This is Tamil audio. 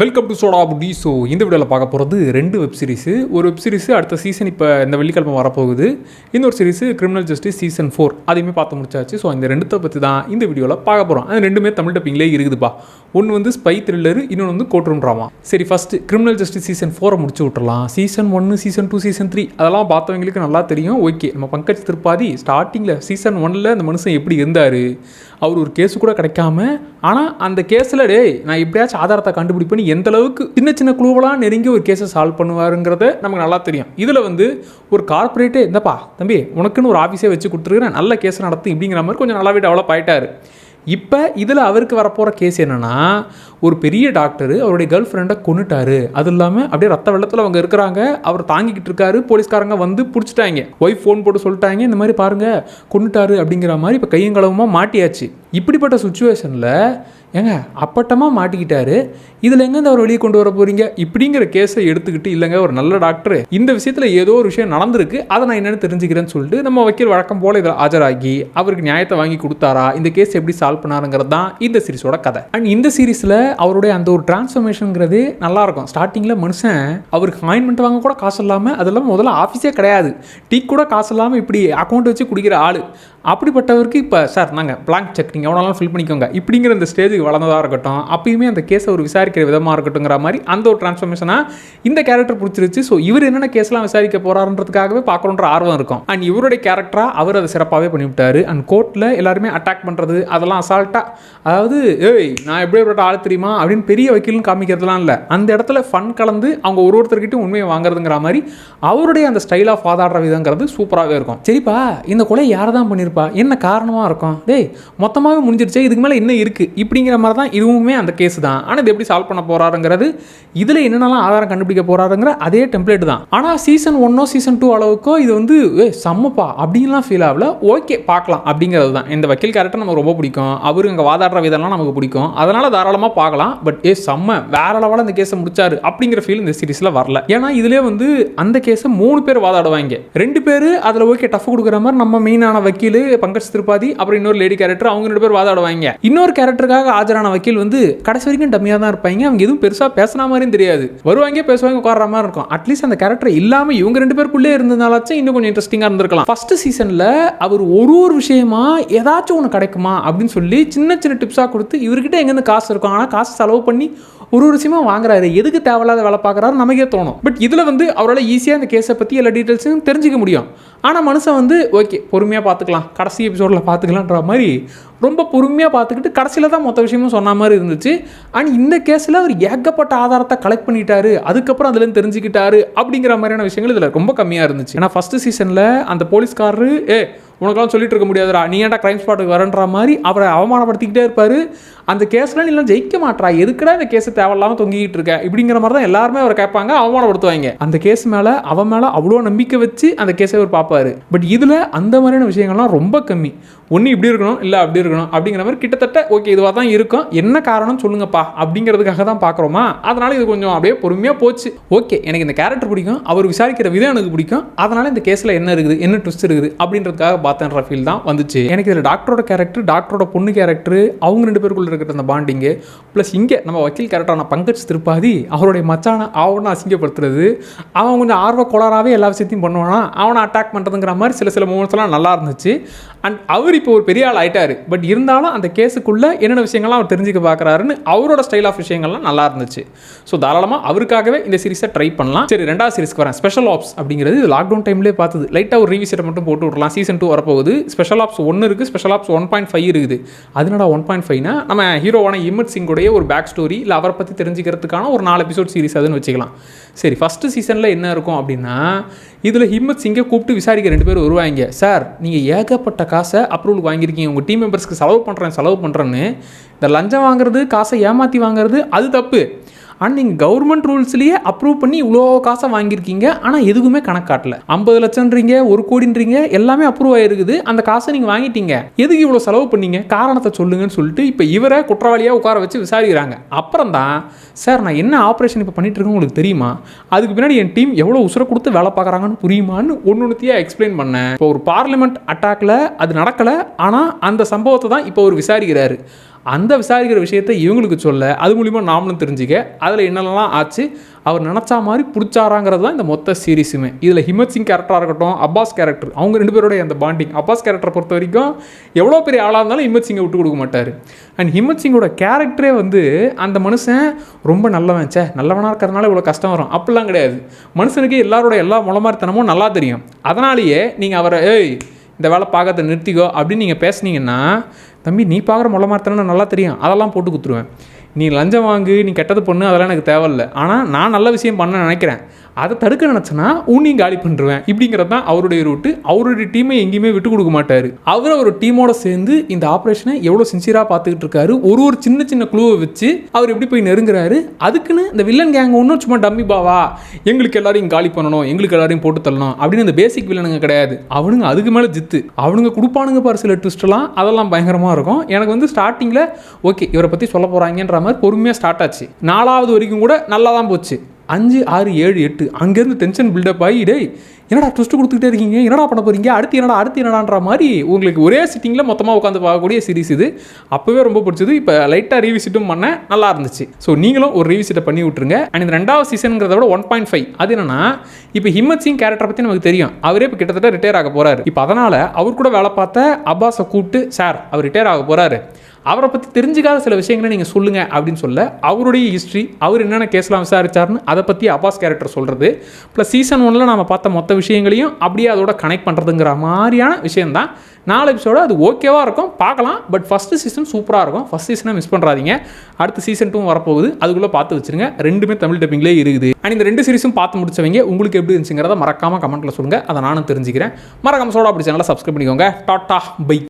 Welcome to Soda Pudi so இந்த வீடியோவில் பார்க்க போகிறது ரெண்டு வெப் சீரிஸு ஒரு வெப் சீரிஸு அடுத்த சீசன் இப்போ இந்த வெள்ளிக்கிழமை வரப்போகுது. இன்னொரு series criminal justice season four அதையுமே பார்த்து முடிச்சாச்சு. ஸோ இந்த ரெண்டுத்தை பற்றி தான் இந்த வீடியோவில் பார்க்க போகிறோம் அது ரெண்டுமே தமிழ் டப்பிங்லேயே இருக்குதுப்பா. ஒன்று வந்து ஸ்பை த்ரில்லர் இன்னொன்று வந்து கோட்ரூம் ட்ராமா சரி ஃபஸ்ட்டு கிரிமினல் ஜஸ்டிஸ் சீசன் ஃபோரை முடிச்சு விட்டுறலாம். சீசன் ஒன்று சீசன் டூ சீசன் த்ரீ அதெல்லாம் பார்த்தவங்களுக்கு நல்லா தெரியும். ஓகே நம்ம பங்கஜ் திருப்பாதி ஸ்டார்டிங்கில் சீசன் ஒன்னில் அந்த மனுஷன் எப்படி இருந்தார்? அவர் ஒரு கேஸு கூட கிடைக்காம ஆனால் அந்த கேஸில் டே நான் எப்படியாச்சும் ஆதாரத்தை பண்ணி எந்த அளவுக்கு சின்ன சின்ன குழுவெல்லாம் நெருங்கி ஒரு கேஸை சால்வ் பண்ணுவாருங்கிறத நமக்கு நல்லா தெரியும். இதில் வந்து ஒரு கார்ப்பரேட்டே இந்தப்பா தம்பி உனக்குன்னு ஒரு ஆஃபீஸே வச்சு கொடுத்துருக்குறேன் நல்ல கேஸ் நடத்து இப்படிங்கிற மாதிரி கொஞ்சம் நல்லாவே டெவலப் ஆகிட்டார் இப்போ இதில் அவருக்கு வரப்போகிற கேஸ் என்னென்னா ஒரு பெரிய டாக்டர் அவருடைய கேர்ள் ஃப்ரெண்டை கொண்டுட்டாரு அது இல்லாமல் அப்படியே ரத்த வெள்ளத்தில் அவங்க இருக்கிறாங்க. அவர் தாங்கிக்கிட்டு இருக்காரு. போலீஸ்காரங்க வந்து பிடிச்சிட்டாங்க. ஒய்ஃப் ஃபோன் போட்டு சொல்லிட்டாங்க. இந்த மாதிரி பாருங்கள் கொண்டுட்டாரு அப்படிங்கிற மாதிரி இப்போ கையங்களவுமாக மாட்டியாச்சு. இப்படிப்பட்ட சுச்சுவேஷனில் ஏங்க அப்பட்டமாக மாட்டிக்கிட்டாரு. இதில் எங்கேருந்து அவர் வெளியே கொண்டு வர போகிறீங்க இப்படிங்கிற கேஸை எடுத்துக்கிட்டு இல்லைங்க ஒரு நல்ல டாக்டர் இந்த விஷயத்தில் ஏதோ ஒரு விஷயம் நடந்திருக்கு. அதை நான் என்னென்னு தெரிஞ்சுக்கிறேன்னு சொல்லிட்டு நம்ம வக்கீல் வழக்கம் போல் இதில் ஆஜராகி அவருக்கு நியாயத்தை வாங்கி கொடுத்தாரா? இந்த கேஸ் எப்படி சால்வ் பண்ணாருங்கிறது தான் இந்த சீரிஸோட கதை. அண்ட் இந்த சீரிஸில் அவருடைய அந்த ஒரு டிரான்ஸ்ஃபர்மேஷனுங்கிறது நல்லாயிருக்கும். ஸ்டார்டிங்கில் மனுஷன் அவருக்கு ஆயின்மெண்ட் வாங்க கூட காசு இல்லாமல் அதெல்லாம் முதல்ல ஆஃபீஸே கிடையாது. டீ கூட காசு இல்லாமல் இப்படி அக்கௌண்ட் வச்சு குடிக்கிற ஆள். அப்படிப்பட்டவருக்கு இப்போ சார் நாங்கள் பிளாங்க் செக் நீங்கள் எவ்வளோலாம் ஃபில் பண்ணிக்கோங்க. இப்படிங்கிற இந்த ஸ்டேஜுக்கு வளர்ந்ததாக இருக்கட்டும் அப்பயுமே அந்த கேஸை ஒரு விசாரிக்கிற விதமாக இருக்கட்டும்ங்கிற மாதிரி அந்த ஒரு டிரான்ஸ்ஃபர்மேஷனாக இந்த கேரக்டர் பிடிச்சிருச்சு. ஸோ இவர் என்னென்ன கேஸ்லாம் விசாரிக்க போறாருன்றதுக்காகவே பார்க்கணுன்ற ஆர்வம் இருக்கும். அண்ட் இவருடைய கேரக்டராக அவர் அதை சிறப்பாகவே பண்ணிவிட்டார். அண்ட் கோர்ட்டில் எல்லாருமே அட்டாக் பண்ணுறது அதெல்லாம் அசால்ட்டாக அதாவது ஏய் நான் எப்படி எப்படி ஆள் தெரியுமா? அப்படின்னு பெரிய வக்கீல்னு காமிக்கிறதுலாம் இல்லை. அந்த இடத்துல ஃபன் கலந்து அவங்க ஒரு ஒருத்தர்கிட்டையும் உண்மையை வாங்குறதுங்கிற மாதிரி அவருடைய அந்த ஸ்டைல் ஆஃப் வாதாடுற விதங்கிறது சூப்பராகவே இருக்கும். சரிப்பா இந்த கொலை யாரை தான் பண்ணியிருப்பா என்ன காரணமாக இருக்கும்? டேய் மொத்தமாகவே முடிஞ்சிருச்சே இதுக்கு மேலே என்ன இருக்குது இப்படிங்கிற மாதிரி தான் இதுவுமே அந்த கேஸ் தான். ஆனால் இது எப்படி சால்வ் பண்ண போகிறாருங்கிறது இதில் என்னென்னலாம் ஆதாரம் கண்டுபிடிக்க போகிறாருங்கிற அதே டெம்ப்ளேட் தான். ஆனால் சீசன் ஒன்னோ சீசன் டூ அளவுக்கோ இது வந்து ஏ செம்மப்பா அப்படின்லாம் ஃபீல் ஆகல. ஓகே பார்க்கலாம் அப்படிங்கிறது தான். இந்த வக்கீல் கேரக்டர் நமக்கு ரொம்ப பிடிக்கும். அவரு இங்கே வாதாடுற விதம்லாம் நமக்கு பிடிக்கும். அதனால் தாராளமாக பார்க்கலாம். பட் ஏ செம்ம வேற லெவலில் இந்த கேஸை முடிச்சாரு அப்படிங்கிற ஃபீல் இந்த சீரிஸில் வரல. ஏன்னா இதுலேயே வந்து அந்த கேஸை மூணு பேர் வாதாடுவாங்க. ரெண்டு பேர் அதில் ஓகே டஃப் கொடுக்குற மாதிரி நம்ம மெயினான வக்கீல் பங்கஜ் திரிபாதி அப்புறம் இன்னொரு லேடி கேரக்டர் அவங்க ரெண்டு பேர் வாதாடுவாங்க. இன்னொரு கேரக்டருக்காக ஆஜரான வக்கீல் வந்து கடைசி வரைக்கும் டம்மியாக தான் இருப்பாங்க. அவங்க எதுவும் பெருசாக பேசுன மாதிரியும் தெரியாது. வருவாங்க பேசுவாங்க உட்கார்ற மாதிரி இருக்கும். அட்லீஸ்ட் அந்த கேரக்டர் இல்லாமல் இவங்க ரெண்டு பேருக்குள்ளே இருந்ததுனாலாச்சும் இன்னும் கொஞ்சம் இன்ட்ரெஸ்டிங்காக இருந்திருக்கலாம். ஃபர்ஸ்ட் சீசனில் அவர் ஒரு ஒரு விஷயமா ஏதாச்சும் ஒன்று கிடைக்குமா அப்படின்னு சொல்லி சின்ன சின்ன டிப்ஸாக கொடுத்து இவர்கிட்ட எங்கேருந்து காசு இருக்கும்? ஆனால் காசு செலவு பண்ணி ஒரு ஒரு விஷயமா வாங்குறாரு. எதுக்கு தேவையில்லாத வேலை பார்க்குறாரு நமக்கே தோணும். பட் இதில் வந்து அவரால் ஈஸியாக இந்த கேஸை பற்றி எல்லா டீட்டெயில்ஸும் தெரிஞ்சிக்க முடியும். ஆனால் மனுஷன் வந்து ஓகே பொறுமையாக பார்த்துக்கலாம். கடைசி எபிசோடில் பார்த்துக்கலான்ற மாதிரி ரொம்ப பொறுமையாக பார்த்துக்கிட்டு கடைசியில் தான் மொத்த விஷயமும் சொன்ன மாதிரி இருந்துச்சு. அண்ட் இந்த கேஸில் அவர் ஏகப்பட்ட ஆதாரத்தை கலெக்ட் பண்ணிட்டாரு. அதுக்கப்புறம் அதுலேருந்து தெரிஞ்சுக்கிட்டாரு அப்படிங்கிற மாதிரியான விஷயங்கள் இதில் ரொம்ப கம்மியாக இருந்துச்சு. ஏன்னா ஃபஸ்ட்டு சீசனில் அந்த போலீஸ்காரரு ஏ உனக்கெல்லாம் சொல்லிட்டு இருக்க முடியாதுடா. நீ ஏன்டா கிரைம் ஸ்பாட்டுக்கு வரன்ற மாதிரி அவரை அவமானப்படுத்திக்கிட்டே இருப்பார். அந்த கேஸில் நீ ஜெயிக்க மாட்டா எதுக்குடா இந்த கேஸை தேவையில்லாமல் தொங்கிக்கிட்டு இருக்க? இப்படிங்கிற மாதிரி தான் எல்லாருமே அவரை கேட்பாங்க அவமானப்படுத்துவாங்க. அந்த கேஸ் மேலே அவன் மேலே அவ்வளோ நம்பிக்கை வச்சு அந்த கேஸை அவர் பார்ப்பாரு. பட் இதில் அந்த மாதிரியான விஷயங்கள்லாம் ரொம்ப கம்மி. ஒன்று இப்படி இருக்கணும் இல்லை அப்படி இருக்கணும். அப்படிங்கிற மாதிரி கிட்டத்தட்ட ஓகே இதுவாக தான் இருக்கும். என்ன காரணம் சொல்லுங்கப்பா அப்படிங்கிறதுக்காக தான் பார்க்குறோமா? அதனால இது கொஞ்சம் அப்படியே பொறுமையாக போச்சு. ஓகே எனக்கு இந்த கேரக்டர் பிடிக்கும். அவர் விசாரிக்கிற விதம் எனக்கு பிடிக்கும். அதனால இந்த கேஸில் என்ன இருக்குது என்ன ட்விஸ்ட் இருக்குது அப்படின்றதுக்காக பார்த்தேன்ற ஃபீல் தான் வந்துச்சு. எனக்கு இதில் டாக்டரோட கேரக்டர் டாக்டரோட பொண்ணு கேரக்டர் அவங்க ரெண்டு பேருக்குள்ள இருக்கிற அந்த பாண்டிங்கு ப்ளஸ் இங்கே நம்ம வக்கீல் கேரக்டரான பங்கஜ் திருப்பாதி அவருடைய மச்சான அவனை அசிங்கப்படுத்துறது. அவன் கொஞ்சம் ஆர்வ கோளாராகவே எல்லா விஷயத்தையும் பண்ணுவானா? அவனை அட்டாக் பண்ணுறதுங்கிற மாதிரி சில சில மூமெண்ட்ஸ்லாம் நல்லா இருந்துச்சு. அண்ட் அவர் இப்போ ஒரு பெரிய ஆள் ஆயிட்டார். பட் இருந்தாலும் அந்த கேஸுக்குள்ளே என்னென்ன விஷயங்கள்லாம் அவர் தெரிஞ்சுக்க பார்க்குறாருன்னு அவரோட ஸ்டைல் ஆஃப் விஷயங்கள்லாம் நல்லா இருந்துச்சு. ஸோ தாராளமாக அவருக்காகவே இந்த சீரிஸை ட்ரை பண்ணலாம். சரி ரெண்டாவது சீரிஸ்க்கு வரேன். ஸ்பெஷல் ஆப்ஸ் அப்படிங்கிறது இது லாக்டவுன் டைம்லேயே பார்த்தது. லைட்டாக ஒரு ரீவிசிட்டை மட்டும் போட்டு விடலாம் சீசன் டூ வரப்போகுது. ஸ்பெஷல் ஆப்ஸ் ஒன்று இருக்குது special ops one point five இருக்குது. அதனடா ஒன் பாயிண்ட் ஃபைவ்னா நம்ம ஹீரோவான இமட் சிங்கோடைய ஒரு பேக் ஸ்டோரி இல்லை அவரை பற்றி தெரிஞ்சுக்கிறதுக்கான ஒரு நாலு எபிசோட் சீரிஸ் அதுன்னு வச்சுக்கலாம். சரி ஃபஸ்ட்டு சீசனில் என்ன இருக்கும் அப்படின்னா இதில் ஹிம்மத் சிங்கை கூப்பிட்டு விசாரிக்க ரெண்டு பேர் வருவாங்க. சார் நீங்கள் ஏகப்பட்ட காசை அப்ரூவல் வாங்கியிருக்கீங்க. உங்கள் டீம் மெம்பர்ஸ்க்கு செலவு பண்ணுறேன் செலவு பண்ணுறேன்னு இந்த லஞ்சம் வாங்குறது காசை ஏமாற்றி வாங்குறது அது தப்பு. ஆனால் நீங்கள் கவர்மெண்ட் ரூல்ஸ்லேயே அப்ரூவ் பண்ணி இவ்வளோ காசை வாங்கியிருக்கீங்க ஆனால் எதுவுமே கணக்காட்டல ஐம்பது லட்சம்ன்றீங்க ஒரு கோடின்றீங்க எல்லாமே அப்ரூவ் ஆயிருக்குது. அந்த காசை நீங்கள் வாங்கிட்டீங்க. எதுக்கு இவ்வளோ செலவு பண்ணீங்க? காரணத்தை சொல்லுங்கன்னு சொல்லிட்டு இப்போ இவரை குற்றவாளியாக உட்கார வச்சு விசாரிக்கிறாங்க. அப்புறம் தான் சார் நான் என்ன ஆப்ரேஷன் இப்போ பண்ணிட்டு இருக்கேன் உங்களுக்கு தெரியுமா? அதுக்கு பின்னாடி என் டீம் எவ்வளோ உசுரை கொடுத்து வேலை பார்க்குறாங்கன்னு புரியுமான்னு ஒன்று ஒன்றுத்தையாக எக்ஸ்பிளைன் பண்ணேன். இப்போ ஒரு பார்லிமெண்ட் அட்டாக்ல அது நடக்கலை ஆனால் அந்த சம்பவத்தை தான் இப்போ அவர் விசாரிக்கிறாரு. அந்த விசாரிக்கிற விஷயத்தை இவங்களுக்கு சொல்ல அது மூலிமா நாமளும் தெரிஞ்சுக்க அதில் என்னென்னலாம் ஆச்சு அவர் நினச்சா மாதிரி பிடிச்சாராங்கிறது தான் இந்த மொத்த சீரிஸுமே. இதில் ஹிமத் சிங் கேரக்டராக இருக்கட்டும் அப்பாஸ் கேரக்டர் அவங்க ரெண்டு பேருடைய அந்த பாண்டிங் அப்பாஸ் கேரக்டரை பொறுத்த வரைக்கும் எவ்வளோ பெரிய ஆளாக இருந்தாலும் ஹிமத் சிங்கை விட்டு கொடுக்க மாட்டார். அண்ட் ஹிமத் சிங்கோட கேரக்டரே வந்து அந்த மனுஷன் ரொம்ப நல்லவன் சே நல்லவனாக இருக்கிறதுனால இவ்வளோ கஷ்டம் வரும். அப்படிலாம் கிடையாது. மனுஷனுக்கு எல்லாரோட எல்லா முளமாரித்தனமும் நல்லா தெரியும். அதனாலேயே நீங்கள் அவரை ஏய் இந்த வேலை பார்க்கறத நிறுத்திக்கோ அப்படின்னு நீங்கள் பேசுனீங்கன்னா தம்பி நீ பார்க்குற முளமாரித்தனம் நல்லா தெரியும். அதெல்லாம் போட்டு கொடுத்துருவேன் நீ லஞ்சம் வாங்கு நீ கெட்டது பண்ணு அதெல்லாம் எனக்கு தேவையில்ல. ஆனால் நான் நல்ல விஷயம் பண்ண நினைக்கிறேன். அதை தடுக்க நினச்சேன்னா உன்னையும் காலி பண்ணிருவேன் இப்படிங்கிறது தான் அவருடைய ரூட்டு அவருடைய டீமை எங்கேயுமே விட்டு கொடுக்க மாட்டார். அவர் ஒரு டீமோட சேர்ந்து இந்த ஆப்ரேஷனை எவ்வளோ சின்சியராக பார்த்துக்கிட்டு இருக்காரு. ஒரு ஒரு சின்ன சின்ன குழுவை வச்சு அவர் எப்படி போய் நெருங்குறாரு. அதுக்குன்னு இந்த வில்லன் கேங் ஒன்றும் சும்மா டம்மி பாவா எங்களுக்கு எல்லாரையும் காலி பண்ணணும். எங்களுக்கு எல்லாரையும் போட்டு தள்ளணும். அப்படின்னு இந்த பேசிக் வில்லனுங்க கிடையாது. அவனுங்க அதுக்கு மேலே ஜித்து. அவனுங்க கொடுப்பானுங்க பாரு சில ட்விஸ்ட்லாம் அதெல்லாம் பயங்கரமாக இருக்கும். எனக்கு வந்து ஸ்டார்டிங்கில் ஓகே இவரை பற்றி சொல்ல போகிறாங்கன்ற மாதிரி பொறுமையாக ஸ்டார்ட் ஆச்சு. நாலாவது வரைக்கும் கூட நல்லா தான் போச்சு. அஞ்சு ஆறு ஏழு எட்டு. அங்கேருந்து டென்ஷன் பில்டப் ஆகி டேய் என்னடா ட்விஸ்ட் கொடுத்துக்கிட்டே இருக்கீங்க? என்னடா பண்ண போகிறீங்க அடுத்து என்னடா அடுத்து என்னடான்ற மாதிரி உங்களுக்கு ஒரே சிட்டிங்கில் மொத்தமாக உட்காந்து பார்க்கக்கூடிய சீரிஸ் இது. அப்போவே ரொம்ப பிடிச்சது. இப்போ லைட்டாக ரீவிசிட்டும் பண்ண நல்லா இருந்துச்சு. ஸோ நீங்களும் ஒரு ரீவிசிட்டை பண்ணி விட்ருங்க அண்ட் இந்த ரெண்டாவது சீசனுங்கிறத விட ஒன் பாயிண்ட் ஃபைவ் அது என்னன்னா இப்போ ஹிம்மத் சிங் கேரக்டரை பற்றி நமக்கு தெரியும். அவரே இப்போ கிட்டத்தட்ட ரிட்டையர் ஆக போகிறாரு இப்போ அதனால் அவர் கூட வேலை பார்த்த அப்பாஸை கூப்பிட்டு சார் அவர் ரிட்டையர் ஆக போகிறாரு அவரை பற்றி தெரிஞ்சுக்காத சில விஷயங்களை நீங்கள் சொல்லுங்கள் அப்படின்னு சொல்ல அவருடைய ஹிஸ்ட்ரி அவர் என்னென்ன கேஸ்லாம் விசாரிச்சாருன்னு அதை பற்றி அப்பாஸ் கேரக்டர் சொல்கிறது ப்ளஸ் சீசன் ஒன்ல நம்ம பார்த்த மொத்த விஷயங்களையும் அப்படியே அதோட கனெக்ட் பண்ணுறதுங்கிற மாதிரியான விஷயந்தான் நாலு எபிசோடு அது ஓகேவாக இருக்கும் பார்க்கலாம். பட் ஃபஸ்ட்டு சீசன் சூப்பராக இருக்கும். ஃபஸ்ட் சீசனை மிஸ் பண்ணுறாதீங்க அடுத்த சீசன் டூ வரப்போகுது. அதுக்குள்ளே பார்த்து வச்சிருங்க. ரெண்டுமே தமிழ் டப்பிங்லேயே இருக்குது. அண்ட் இந்த ரெண்டு சீரிஸும் பார்த்து முடிச்சவங்க உங்களுக்கு எப்படி இருந்துச்சுங்கிறத மறக்காமல் கமெண்ட்டில் சொல்லுங்கள் அதை நானும் தெரிஞ்சுக்கிறேன். மறக்காம சோடா அப்படி சேனலை சப்ஸ்கிரைப் பண்ணிக்கோங்க. Tata bye.